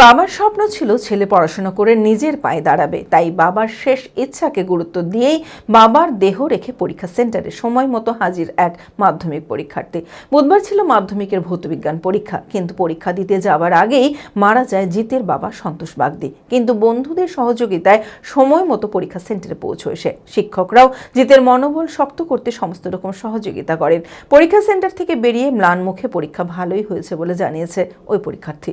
বাবার স্বপ্ন ছিল ছেলে পড়াশোনা করে নিজের পায়ে দাঁড়াবে, তাই বাবার শেষ ইচ্ছাকে গুরুত্ব দিয়েই বাবার দেহ রেখে পরীক্ষা সেন্টারে সময় মতো হাজির এক মাধ্যমিক পরীক্ষার্থী। বুধবার ছিল মাধ্যমিকের ভৌতবিজ্ঞান পরীক্ষা, কিন্তু পরীক্ষা দিতে যাওয়ার আগেই মারা যায় জিতের বাবা সন্তোষ বাগদি। কিন্তু বন্ধুদের সহযোগিতায় সময় মতো পরীক্ষা সেন্টারে পৌঁছয় সে। শিক্ষকরাও জিতের মনোবল শক্ত করতে সমস্ত রকম সহযোগিতা করেন। পরীক্ষা সেন্টার থেকে বেরিয়ে ম্লান মুখে পরীক্ষা ভালোই হয়েছে বলে জানিয়েছে ওই পরীক্ষার্থী।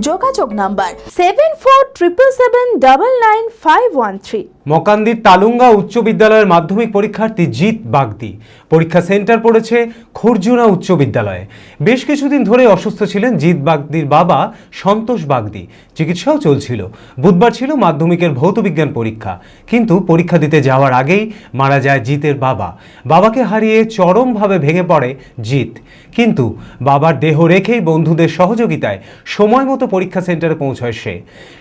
যোগাযোগ number seven four triple seven double nine five one three Makandir Talunga উচ্চ বিদ্যালয়ের মাধ্যমিক পরীক্ষার্থী জিৎ বাগদি। পরীক্ষা সেন্টার পড়েছে খরজুনা উচ্চ বিদ্যালয়ে। বেশ কিছুদিন ধরে অসুস্থ ছিলেন জিৎ বাগদির বাবা সন্তোষ বাগদি। চিকিৎসাও চলছিল। বুধবার ছিল মাধ্যমিকের ভৌতবিজ্ঞান পরীক্ষা। কিন্তু পরীক্ষা দিতে যাওয়ার আগেই মারা যায় জিতের বাবা। বাবাকে হারিয়ে চরমভাবে ভেঙে পড়ে জিৎ। কিন্তু বাবার দেহ রেখেই বন্ধুদের সহযোগিতায় সময় মতো পরীক্ষা সেন্টারে পৌঁছয় সে।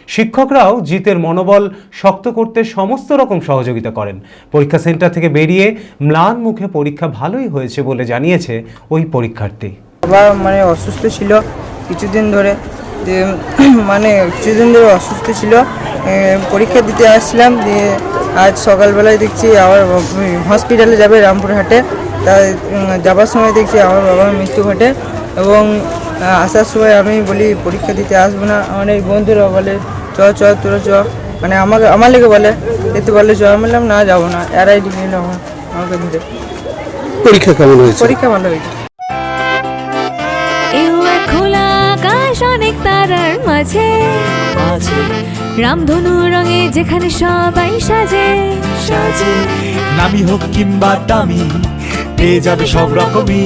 শিক্ষকরাও জিতের মনোবল শক্ত করতে সমস্ত রকম সহযোগিতা করেন। পরীক্ষা সেন্টার থেকে বেরিয়ে ম্লান মুখে পরীক্ষা ভালোই হয়েছে বলে জানিয়েছে ওই পরীক্ষার্থী। বাবা মানে অসুস্থ ছিল কিছুদিন ধরে। মানে কিছুদিন ধরে অসুস্থ ছিল। পরীক্ষা দিতে আসছিলাম দিয়ে আজ সকালবেলায় দেখছি আবার হসপিটালে যাবে রামপুরহাটে। উম, যাবার সময় দেখছি আমার বাবার মৃত্যু ঘটে এবং আসার সময় আমি বলি পরীক্ষা দিতে আসব না। আমার এই বন্ধুরা বলে চ চ তোরা চ। মানে আমাকে আমার লেগে বলে যেতে বলে চ। আমি বললাম না যাব না। এরাই নিল আমার আমাকে ধরে। পরীক্ষা কেমন হয়েছে? পরীক্ষা ভালো হয়েছে। খোলা আকাশ অনেক তারার মাঝে। রামধনু রঙে যেখানে সবাই সাজে। সাজে। নামি হোক কিংবা দামি পেয়ে যাবে সব রকমই।